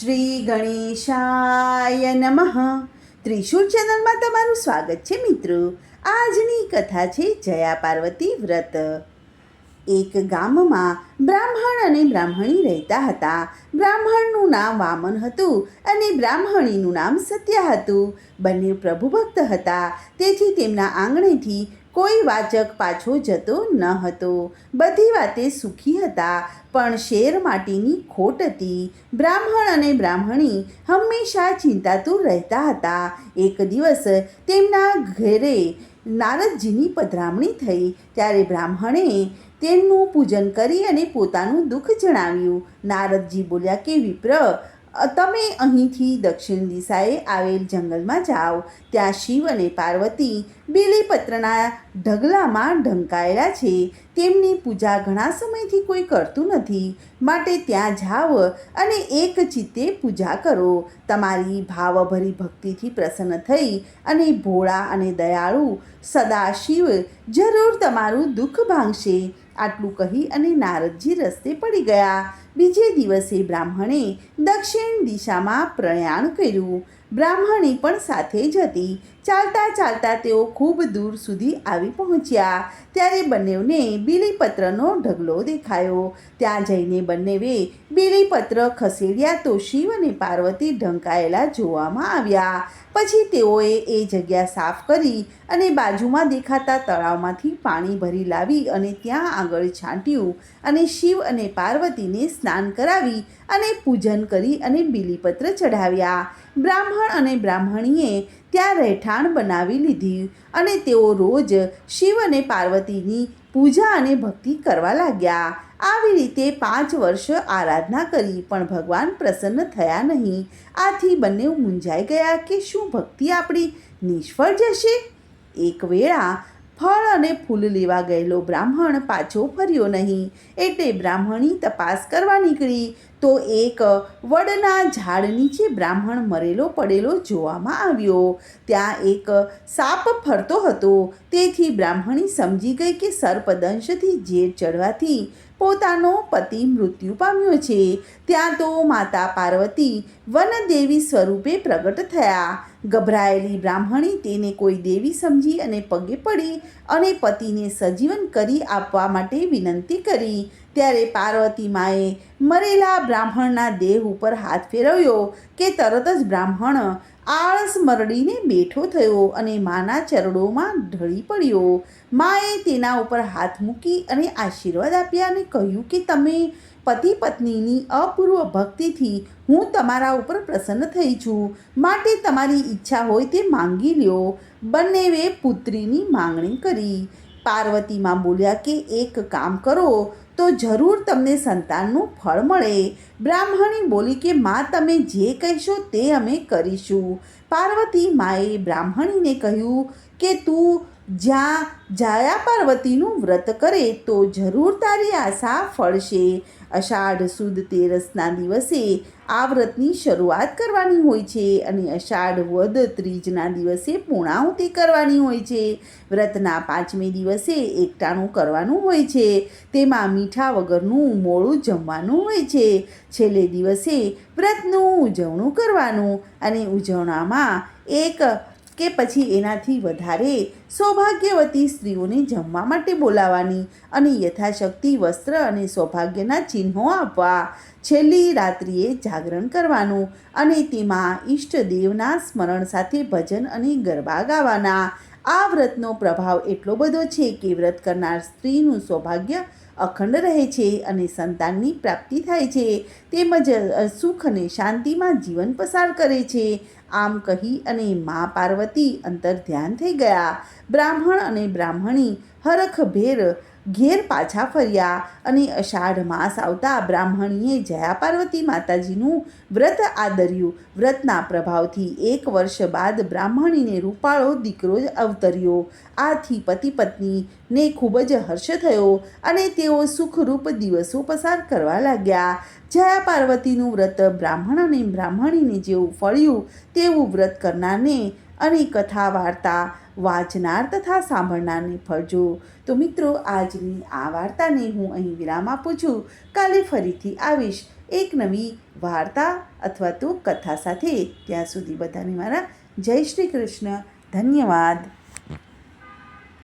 શ્રી ગણેશાય નમઃ. ત્રિશુળ ચેનલમાં તમારું સ્વાગત છે મિત્રો. આજની કથા છે જયા પાર્વતી વ્રત. એક ગામમાં બ્રાહ્મણ અને બ્રાહ્મણી રહેતા હતા. બ્રાહ્મણનું નામ વામન હતું અને બ્રાહ્મણીનું નામ સત્યા હતું. બંને પ્રભુભક્ત હતા. તેથી તેમના આંગણેથી કોઈ વાચક પાછો જતો ન હતો. બધી વાતે સુખી હતા, પણ શેર માટીની ખોટ હતી. બ્રાહ્મણ અને બ્રાહ્મણી હંમેશા ચિંતાતુર રહેતા હતા. એક દિવસ તેમના ઘરે નારદજીની પધરામણી થઈ, ત્યારે બ્રાહ્મણે તેમનું પૂજન કરી અને પોતાનું દુઃખ જણાવ્યું. નારદજી બોલ્યા કે, વિપ્ર તમે અહીંથી દક્ષિણ દિશાએ આવેલ જંગલમાં જાઓ. ત્યાં શિવ અને પાર્વતી બેલીપત્રના ઢગલામાં ઢંકાયેલા છે. તેમની પૂજા ઘણા સમયથી કોઈ કરતું નથી. માટે ત્યાં જાઓ અને એક ચિત્તે પૂજા કરો. તમારી ભાવભરી ભક્તિથી પ્રસન્ન થઈ અને ભોળા અને દયાળુ સદાશિવ જરૂર તમારું દુઃખ ભાંગશે. આટલું કહી અને નારદજી રસ્તે પડી ગયા. બીજે દિવસે બ્રાહ્મણે દક્ષિણ દિશામાં પ્રયાણ કર્યું. બ્રાહ્મણી પણ સાથે જ હતી. ચાલતા ચાલતા તેઓ ખૂબ દૂર સુધી આવી પહોંચ્યા. ત્યારે બંનેવને બીલીપત્રનો ઢગલો દેખાયો. ત્યાં જઈને બંનેવે બીલીપત્ર ખસેડ્યા તો શિવ અને પાર્વતી ઢંકાયેલા જોવામાં આવ્યા. પછી તેઓએ એ જગ્યા સાફ કરી અને બાજુમાં દેખાતા તળાવમાંથી પાણી ભરી લાવી અને ત્યાં આગળ છાંટ્યું અને શિવ અને પાર્વતીને સ્નાન કરાવી અને પૂજન કરી અને બીલીપત્ર ચઢાવ્યા. બ્રાહ્મણ અને બ્રાહ્મણીએ ત્યાં રહેઠાણ બનાવી લીધી અને તેઓ રોજ શિવ અને પાર્વતીની પૂજા અને ભક્તિ કરવા લાગ્યા. આવી રીતે પાંચ વર્ષ આરાધના કરી પણ ભગવાન પ્રસન્ન થયા નહીં. આથી બંને મૂંઝાઈ ગયા કે શું ભક્તિ આપણી નિષ્ફળ જશે? એક વેળા ફળ અને ફૂલ લેવા ગયેલો બ્રાહ્મણ પાછો ફર્યો નહીં. એટલે બ્રાહ્મણી તપાસ કરવા નીકળી. તો એક વડના ઝાડ નીચે બ્રાહ્મણ મરેલો પડેલો જોવામાં આવ્યો. ત્યાં એક સાપ ફરતો હતો. તેથી બ્રાહ્મણી સમજી ગઈ કે સર્પદંશથી ઝેર ચડવાથી પોતાનો પતિ મૃત્યુ પામ્યો છે. ત્યાં તો માતા પાર્વતી વનદેવી સ્વરૂપે પ્રગટ થયા. ગભરાયેલી બ્રાહ્મણી તેને કોઈ દેવી સમજી અને પગે પડી અને પતિને સજીવન કરી આપવા માટે વિનંતી કરી. ત્યારે પાર્વતી માએ મરેલા બ્રાહ્મણના દેહ ઉપર હાથ ફેરવ્યો કે તરત જ બ્રાહ્મણ આળસ મરડીને બેઠો થયો અને માના ચરડોમાં ઢળી પડ્યો. માએ તેના ઉપર હાથ મૂકી અને આશીર્વાદ આપ્યા અને કહ્યું કે તમે પતિ પત્નીની અપૂર્વ ભક્તિથી હું તમારા ઉપર પ્રસન્ન થઈ છું. માટે તમારી ઈચ્છા હોય તે માંગી લ્યો. બંનેવે પુત્રીની માંગણી કરી. પાર્વતીમાં બોલ્યા કે એક કામ કરો. તો જરૂર તમને સંતાનનું ફળ મળે. બ્રાહ્મણી બોલી કે, માં, તમે જે કહેશો તે અમે કરીશું. પાર્વતી માએ બ્રાહ્મણીને કહ્યું કે, તું જ્યાં જાયા પાર્વતીનું વ્રત કરે તો જરૂર તારી આશા ફળશે. અષાઢ સુદ તેરસના દિવસે આ વ્રતની શરૂઆત કરવાની હોય છે અને અષાઢ વદ ત્રીજના દિવસે પૂર્ણાહુતિ કરવાની હોય છે. વ્રતના પાંચમે દિવસે એકટાણું કરવાનું હોય છે. તેમાં મીઠા વગરનું મોડું જમવાનું હોય છે. છેલ્લે દિવસે વ્રતનું ઉજવણું કરવાનું અને ઉજવણામાં એક કે પછી એનાથી વધારે સૌભાગ્યવતી સ્ત્રીઓને જમવા માટે બોલાવવાની અને યથાશક્તિ, વસ્ત્ર અને સૌભાગ્યના ચિહ્નો આપવા છેલ્લી રાત્રિએ જાગરણ કરવાનું અને તેમાં ઈષ્ટદેવના સ્મરણ સાથે ભજન અને ગરબા ગાવાના આ વ્રતનો પ્રભાવ એટલો બધો છે કે વ્રત કરનાર સ્ત્રીનું સૌભાગ્ય અખંડ રહે છે અને સંતાનની પ્રાપ્તિ થાય છે. તેમજ સુખ અને શાંતિમાં જીવન પસાર કરે છે. આમ કહી અને મા પાર્વતી અંતર ધ્યાન થઈ ગયા. બ્રાહ્મણ અને બ્રાહ્મણી હરખભેર ઘેર પાછા ફર્યા અને અષાઢ માસ આવતા બ્રાહ્મણીએ જયા પાર્વતી માતાજીનું વ્રત આદર્યું. વ્રતના પ્રભાવથી એક વર્ષ બાદ બ્રાહ્મણીને રૂપાળો દીકરો જ અવતર્યો. આથી પતિ પત્નીને ખૂબ જ હર્ષ થયો અને તેઓ સુખરૂપ દિવસો પસાર કરવા લાગ્યા. જયા પાર્વતીનું વ્રત બ્રાહ્મણ અને બ્રાહ્મણીને જેવું ફળ્યું, તેવું વ્રત કરનારને અને કથા વાર્તા વાંચનાર તથા સાંભળનારને ફળજો તો મિત્રો, આજની આ વાર્તાને હું અહીં વિરામ આપું છું. કાલે ફરીથી આવીશ એક નવી વાર્તા અથવા તો કથા સાથે. ત્યાં સુધી બધાને મારા જય શ્રી કૃષ્ણ. ધન્યવાદ.